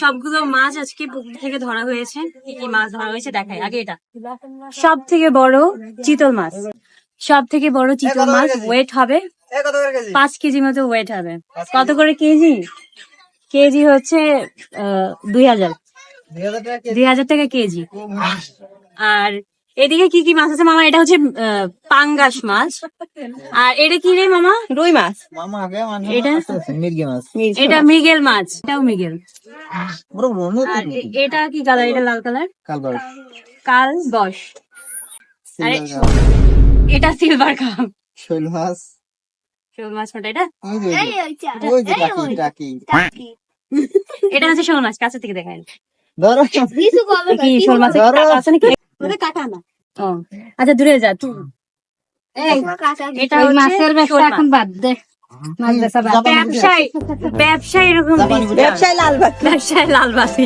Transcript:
সবগুলো মাছ আজকে পুকুর থেকে ধরা হয়েছে। কি কি মাছ ধরা হয়েছে দেখাই আগে এটা। সব থেকে বড় চিতল মাছ। সব থেকে বড় চিতল মাছ ওয়েট হবে পাঁচ কেজি মতো ওয়েট হবে। কত করে কেজি? কেজি হচ্ছে দুই হাজার। দুই হাজার টাকা কেজি? আর এদিকে কি কি মাছ আছে? মামা এটা হচ্ছে পাঙ্গাস মাছ। আর এটা কি রে মামা? রুই মাছ। মামা আগে মানে এটা? মির্গি মাছ। এটা মৃগেল মাছ। এটাও মৃগেল। এটা কি কালার? এটা লাল কালার? কালবার কাল দশ এটা সিলভার কাপ। শৈল মাছ। শোল মাছ কোনটা এটা? ওই যে টাকি টাকি। এটা হচ্ছে শোল মাছ কাছে থেকে দেখেন ধরো। কি শোল মাছের ধরো। আছে নাকি? ও আচ্ছা দূরে যা তুই। ব্যবসায় ব্যবসায় এরকম ব্যবসায় লাল ব্যবসায় লাল বাসি